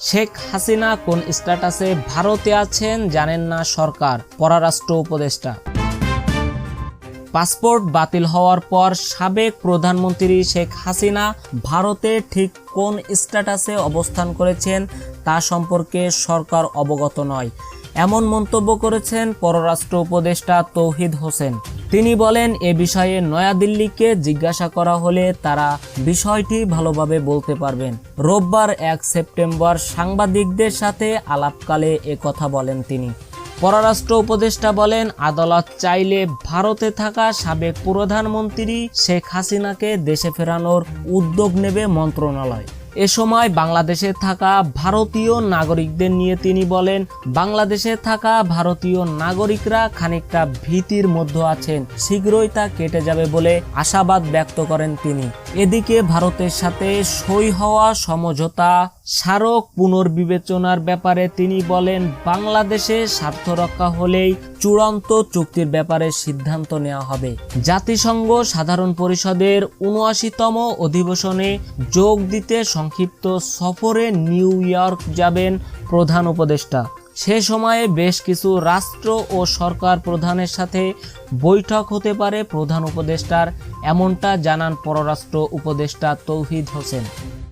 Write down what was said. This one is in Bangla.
শেখ হাসিনা কোন স্ট্যাটাসে ভারতে আছেন জানেন না সরকার, পররাষ্ট্র উপদেষ্টা। পাসপোর্ট বাতিল হওয়ার পর সাবেক প্রধানমন্ত্রী শেখ হাসিনা ভারতে ঠিক কোন স্ট্যাটাসে অবস্থান করেছেন তা সম্পর্কে সরকার অবগত নয়। এমন মন্তব্য করেছেন পররাষ্ট্র উপদেষ্টা তৌহিদ হোসেন। তিনি বলেন, এ বিষয়ে নয়াদিল্লিকে জিজ্ঞাসা করা হলে তারা বিষয়টি ভালোভাবে বলতে পারবেন। রোববার এক সেপ্টেম্বর সাংবাদিকদের সাথে আলাপকালে এ কথা বলেন তিনি। পররাষ্ট্র উপদেষ্টা বলেন, আদালত চাইলে ভারতে থাকা সাবেক প্রধানমন্ত্রী শেখ হাসিনাকে দেশে ফেরানোর উদ্যোগ নেবে মন্ত্রণালয়। এ সময় বাংলাদেশে থাকা ভারতীয় নাগরিকদের নিয়ে তিনি বলেন, বাংলাদেশে থাকা ভারতীয় নাগরিকরা খানিকটা ভীতির মধ্যে আছেন। শীঘ্রই তা কেটে যাবে বলে আশাবাদ ব্যক্ত করেন তিনি। এদিকে ভারতের সাথে সই হওয়া সমঝোতা স্মারক পুনর্বিবেচনার ব্যাপারে তিনি বলেন, বাংলাদেশে স্বার্থ রক্ষা হলেই চূড়ান্ত চুক্তির ব্যাপারে সিদ্ধান্ত নেওয়া হবে। জাতিসংঘ সাধারণ পরিষদের উনআশিতম অধিবেশনে যোগ দিতে সংক্ষিপ্ত সফরে নিউ ইয়র্ক যাবেন প্রধান উপদেষ্টা। সে সময়ে বেশ কিছু রাষ্ট্র ও সরকার প্রধানের সাথে বৈঠক হতে পারে প্রধান উপদেষ্টার, এমনটা জানান পররাষ্ট্র উপদেষ্টা তৌহিদ হোসেন।